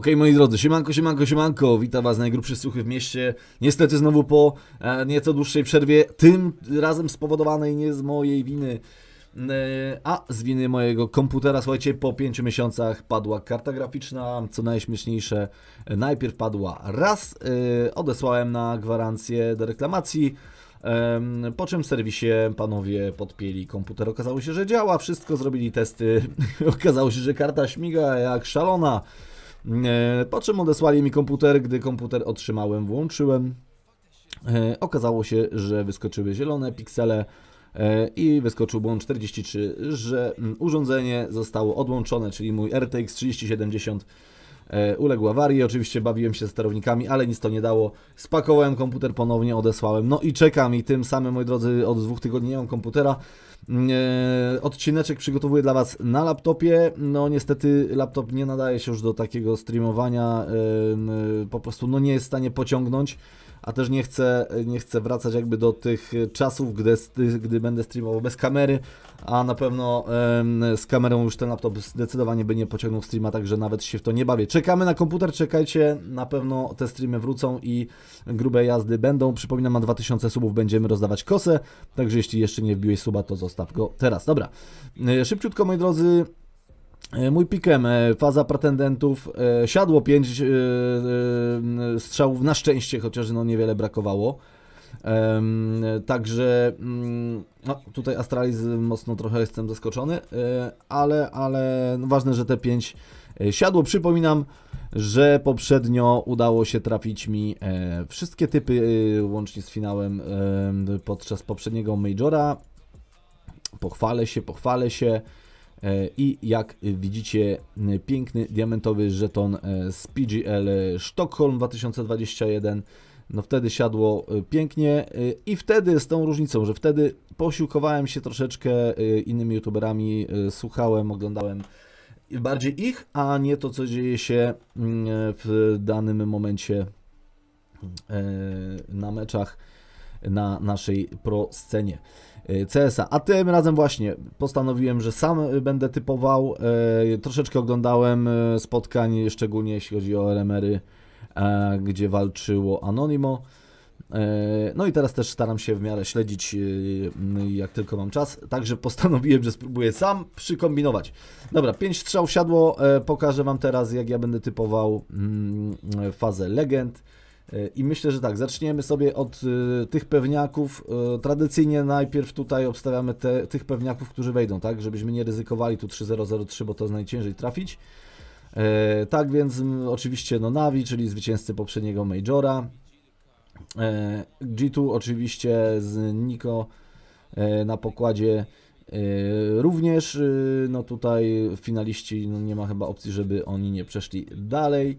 Okej, moi drodzy, siemanko, siemanko, siemanko, witam was najgrubszy suchy w mieście. Niestety znowu po e, nieco dłuższej przerwie, tym razem spowodowanej nie z mojej winy, e, a z winy mojego komputera. Słuchajcie, po pięciu miesiącach padła karta graficzna, co najśmieszniejsze, najpierw padła raz, e, odesłałem na gwarancję do reklamacji, Po czym w serwisie panowie podpięli komputer. Okazało się, że działa, wszystko zrobili testy. Okazało się, że karta śmiga jak szalona. E, Po czym odesłali mi komputer. Gdy komputer otrzymałem, włączyłem. E, Okazało się, że wyskoczyły zielone piksele e, i wyskoczył błąd 43, że mm, urządzenie zostało odłączone, czyli mój RTX 3070 e, uległ awarii. Oczywiście bawiłem się sterownikami, ale nic to nie dało. Spakowałem komputer ponownie, odesłałem. No i czekam i tym samym, moi drodzy, od dwóch tygodni nie mam komputera. E, Odcineczek przygotowuję dla Was na laptopie. No niestety laptop nie nadaje się już do takiego streamowania. e, Po prostu no nie jest w stanie pociągnąć. A też nie chcę, nie chcę wracać jakby do tych czasów, gdy, gdy będę streamował bez kamery, a na pewno z kamerą już ten laptop zdecydowanie by nie pociągnął streama, także nawet się w to nie bawię. Czekamy na komputer, czekajcie, na pewno te streamy wrócą i grube jazdy będą. Przypominam, na 2000 subów będziemy rozdawać kosę, także jeśli jeszcze nie wbiłeś suba, to zostaw go teraz. Dobra, E, szybciutko moi drodzy, Mój pikem, e, faza pretendentów, e, siadło 5 strzałów na szczęście, chociaż no niewiele brakowało. Także mm, no, tutaj Astralis mocno trochę jestem zaskoczony, e, ale, ale no ważne, że te 5 siadło. Przypominam, że poprzednio udało się trafić mi e, wszystkie typy, e, łącznie z finałem e, podczas poprzedniego Majora. Pochwalę się, pochwalę się. E, I jak widzicie, m, piękny diamentowy żeton e, z PGL Sztokholm 2021. No wtedy siadło e, pięknie e, i wtedy z tą różnicą, że wtedy posiłkowałem się troszeczkę e, innymi youtuberami, e, słuchałem, oglądałem bardziej ich, a nie to, co dzieje się mm, w danym momencie e, na meczach na naszej pro scenie. e, CSA. A tym razem właśnie postanowiłem, że sam e, będę typował. E, troszeczkę oglądałem spotkań, szczególnie jeśli chodzi o RMR-y, gdzie walczyło Anonimo. No i teraz też staram się w miarę śledzić, jak tylko mam czas. Także postanowiłem, że spróbuję sam przykombinować. Dobra, 5 strzał wsiadło. E, Pokażę Wam teraz, jak ja będę typował mm, fazę legend. E, I myślę, że tak, zaczniemy sobie od y, tych pewniaków. Y, tradycyjnie najpierw tutaj obstawiamy te, tych pewniaków, którzy wejdą, tak? Żebyśmy nie ryzykowali tu 3003, bo to jest najciężej trafić. E, tak więc m, oczywiście no Navi, czyli zwycięzcy poprzedniego Majora. E, G2 oczywiście z Niko e, na pokładzie również. No tutaj finaliści no nie ma chyba opcji, żeby oni nie przeszli dalej.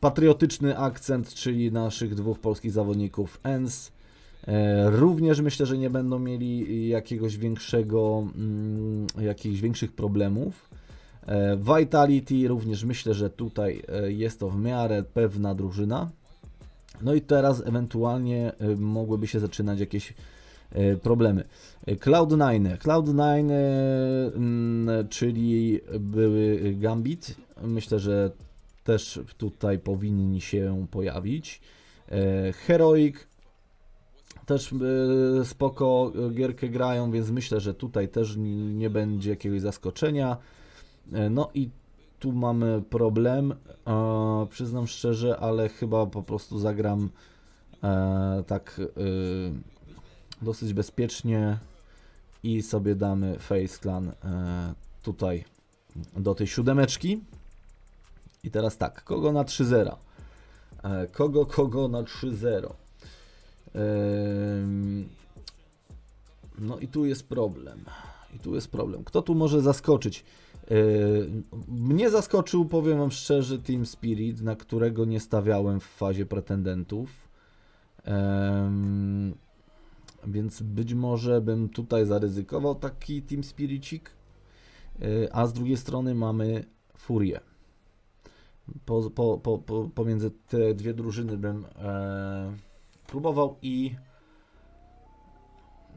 Patriotyczny akcent, czyli naszych dwóch polskich zawodników ENS. E, Również myślę, że nie będą mieli jakiegoś większego, mm, jakichś większych problemów. E, Vitality również myślę, że tutaj e, jest to w miarę pewna drużyna. No i teraz ewentualnie mogłyby się zaczynać jakieś problemy. E, Cloud9, Cloud9, e, mm, czyli były Gambit. Myślę, że też tutaj powinni się pojawić. E, Heroic też e, spoko gierkę grają, więc myślę, że tutaj też nie będzie jakiegoś zaskoczenia. E, No i tu mamy problem, przyznam szczerze, ale chyba po prostu zagram tak dosyć bezpiecznie i sobie damy Face Clan tutaj do tej siódemeczki. I teraz tak, kogo na 3-0? E, Kogo, kogo na 3-0? Ym, No i tu jest problem. I tu jest problem. Kto tu może zaskoczyć? Yy, Mnie zaskoczył, powiem Wam szczerze, Team Spirit, na którego nie stawiałem w fazie pretendentów. Więc być może bym tutaj zaryzykował taki Team Spiricik. Yy, A z drugiej strony mamy Furię. Po, po, po, po, pomiędzy te dwie drużyny bym e, próbował i.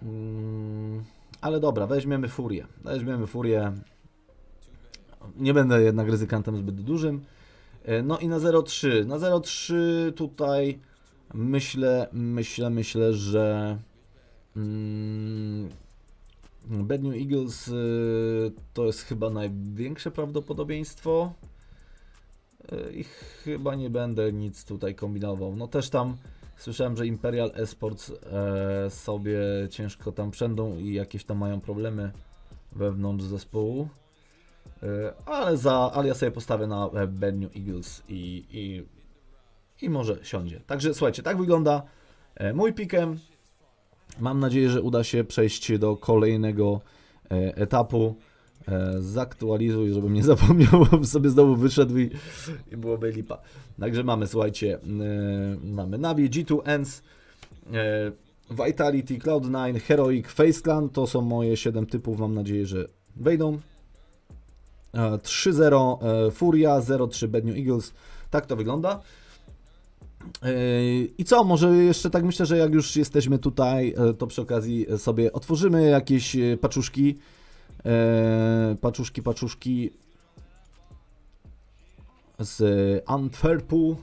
Mm, ale dobra, weźmiemy Furię. Weźmiemy Furię. nie będę jednak ryzykantem zbyt dużym. E, No i na 0,3. Na 0,3 tutaj myślę, myślę, myślę, że mm, Bad New Eagles y, to jest chyba największe prawdopodobieństwo. Y, I chyba nie będę nic tutaj kombinował. No też tam słyszałem, że Imperial Esports e, sobie ciężko tam przędą i jakieś tam mają problemy wewnątrz zespołu. E, ale za, ale ja sobie postawię na e, New Eagles i, i, i może siądzie. Także słuchajcie, tak wygląda e, mój pikem. Mam nadzieję, że uda się przejść do kolejnego e, etapu. E, zaktualizuj, żebym nie zapomniał, bym sobie znowu wyszedł i, i byłoby lipa. Także mamy, słuchajcie, e, mamy Navi, G2, ENS, e, Vitality, Cloud9, Heroic, Face Clan, to są moje 7 typów, mam nadzieję, że wejdą. E, 3-0 e, Furia, 0-3 Bad New Eagles, tak to wygląda. I co, może jeszcze tak myślę, że jak już jesteśmy tutaj, to przy okazji sobie otworzymy jakieś paczuszki. E, Paczuszki, paczuszki z Antwerpu.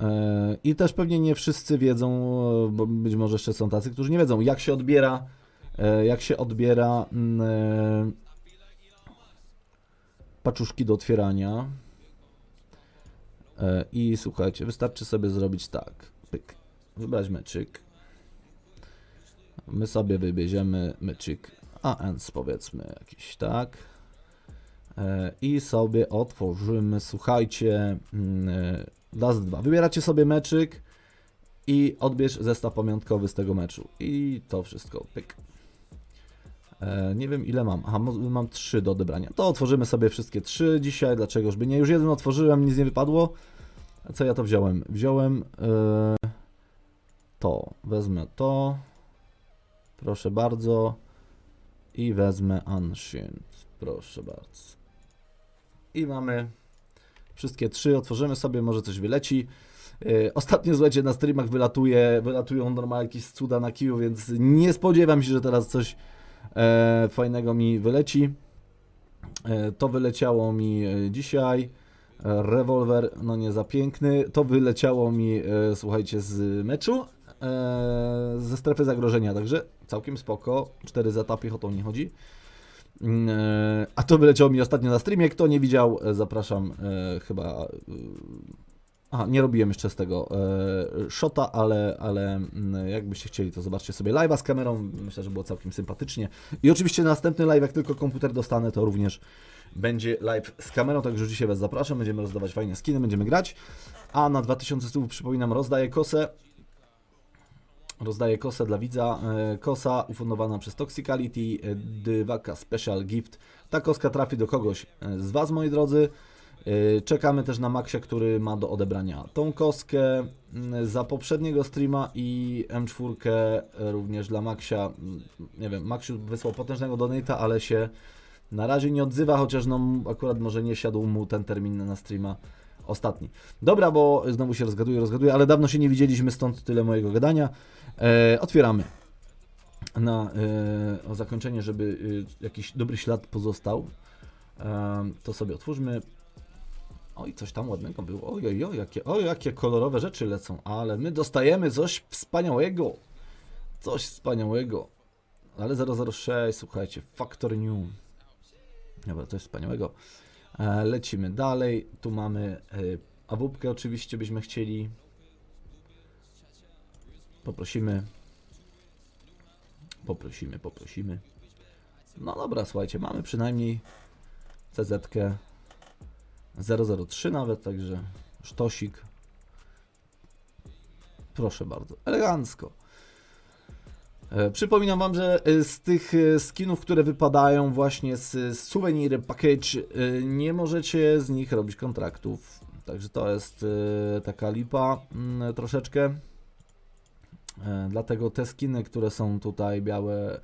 E, I też pewnie nie wszyscy wiedzą, bo być może jeszcze są tacy, którzy nie wiedzą, jak się odbiera, e, jak się odbiera mm, e, paczuszki do otwierania. E, I słuchajcie, wystarczy sobie zrobić tak. Pyk. Wybrać meczyk. My sobie wybierzemy meczyk ANS powiedzmy jakiś, tak. E, I sobie otworzymy, słuchajcie, mm, e, Dust 2. Wybieracie sobie meczyk i odbierz zestaw pamiątkowy z tego meczu. I to wszystko, pyk. E, nie wiem ile mam. Aha, mam trzy do odebrania. To otworzymy sobie wszystkie trzy dzisiaj. Dlaczegoż by nie? Już jeden otworzyłem, nic nie wypadło. Co ja to wziąłem? Wziąłem e, to. Wezmę to. Proszę bardzo. I wezmę Ancient. Proszę bardzo. I mamy wszystkie trzy. Otworzymy sobie, może coś wyleci. E, Ostatnio, słuchajcie, na streamach wylatuje, wylatują normalnie jakieś cuda na kiju, więc nie spodziewam się, że teraz coś e, fajnego mi wyleci. E, to wyleciało mi dzisiaj. Rewolwer, no nie za piękny. To wyleciało mi, słuchajcie, z meczu, ze strefy zagrożenia, także całkiem spoko. Cztery zeta piechotą nie chodzi. Mm, e, A to wyleciało mi ostatnio na streamie. Kto nie widział, e, zapraszam e, chyba. e, Aha, nie robiłem jeszcze z tego e, shota, ale, ale mm, jakbyście chcieli, to zobaczcie sobie live'a z kamerą. Myślę, że było całkiem sympatycznie. I oczywiście następny live, jak tylko komputer dostanę, to również będzie live z kamerą, także dzisiaj Was zapraszam. Będziemy rozdawać fajne skiny, będziemy grać. A na 2000 słów przypominam, rozdaję kosę. Rozdaję kosę dla widza. E, Kosa ufundowana przez Toxicality, e, Dywaka Special Gift. Ta koska trafi do kogoś e, z Was, moi drodzy. Czekamy też na Maxia, który ma do odebrania tą koskę za poprzedniego streama i M4 również dla Maxia. Nie wiem, Maxiu wysłał potężnego donata, ale się na razie nie odzywa, chociaż no akurat może nie siadł mu ten termin na streama ostatni. Dobra, bo znowu się rozgaduję, rozgaduję, ale dawno się nie widzieliśmy, stąd tyle mojego gadania. E, otwieramy na e, zakończenie, żeby e, jakiś dobry ślad pozostał. E, to sobie otwórzmy. Oj, coś tam ładnego było. Oj, oj, oj, jakie, oj, jakie kolorowe rzeczy lecą, ale my dostajemy coś wspaniałego. Coś wspaniałego. Ale 006, słuchajcie, Factor New. Dobra, coś wspaniałego. E, lecimy dalej. Tu mamy e, awupkę oczywiście byśmy chcieli. Poprosimy. Poprosimy, poprosimy. No dobra, słuchajcie, mamy przynajmniej CZ-kę 003 nawet, także sztosik. Proszę bardzo, elegancko. E, Przypominam Wam, że e, z tych e, skinów, które wypadają właśnie z, Souvenir Package, nie możecie z nich robić kontraktów. Także to jest taka lipa mm, troszeczkę. Dlatego te skiny, które są tutaj białe,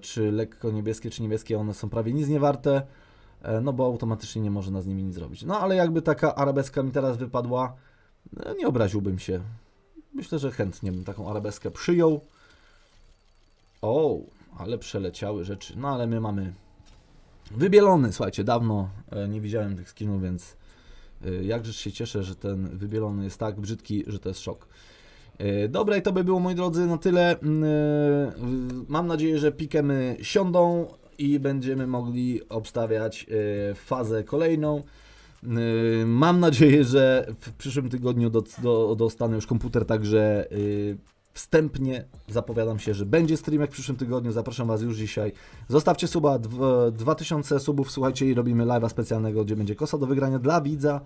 czy lekko niebieskie, czy niebieskie, one są prawie nic nie warte, no bo automatycznie nie można z nimi nic zrobić. No ale jakby taka arabeska mi teraz wypadła, nie obraziłbym się. Myślę, że chętnie bym taką arabeskę przyjął. O, ale przeleciały rzeczy. No ale my mamy Wybielony, słuchajcie, dawno e, nie widziałem tych skinów, więc e, jakże się cieszę, że ten wybielony jest tak brzydki, że to jest szok. E, Dobra, i to by było, moi drodzy, na tyle. Mm, Mam nadzieję, że pikemy siądą i będziemy mogli obstawiać fazę kolejną. Mam nadzieję, że w przyszłym tygodniu do, do, dostanę już komputer, także wstępnie zapowiadam się, że będzie streamek w przyszłym tygodniu. Zapraszam Was już dzisiaj. Zostawcie suba, dw- 2000 subów, słuchajcie, i robimy live'a specjalnego, gdzie będzie kosa do wygrania dla widza.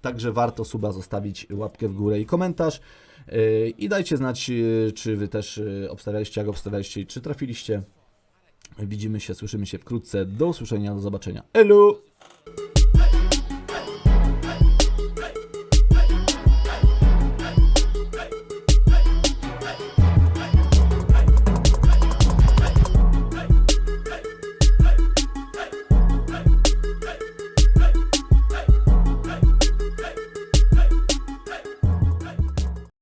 Także warto suba zostawić, łapkę w górę i komentarz. Yy, I dajcie znać, yy, czy Wy też yy, obstawialiście, jak obstawialiście czy trafiliście. Widzimy się, słyszymy się wkrótce. Do usłyszenia, do zobaczenia. Elu!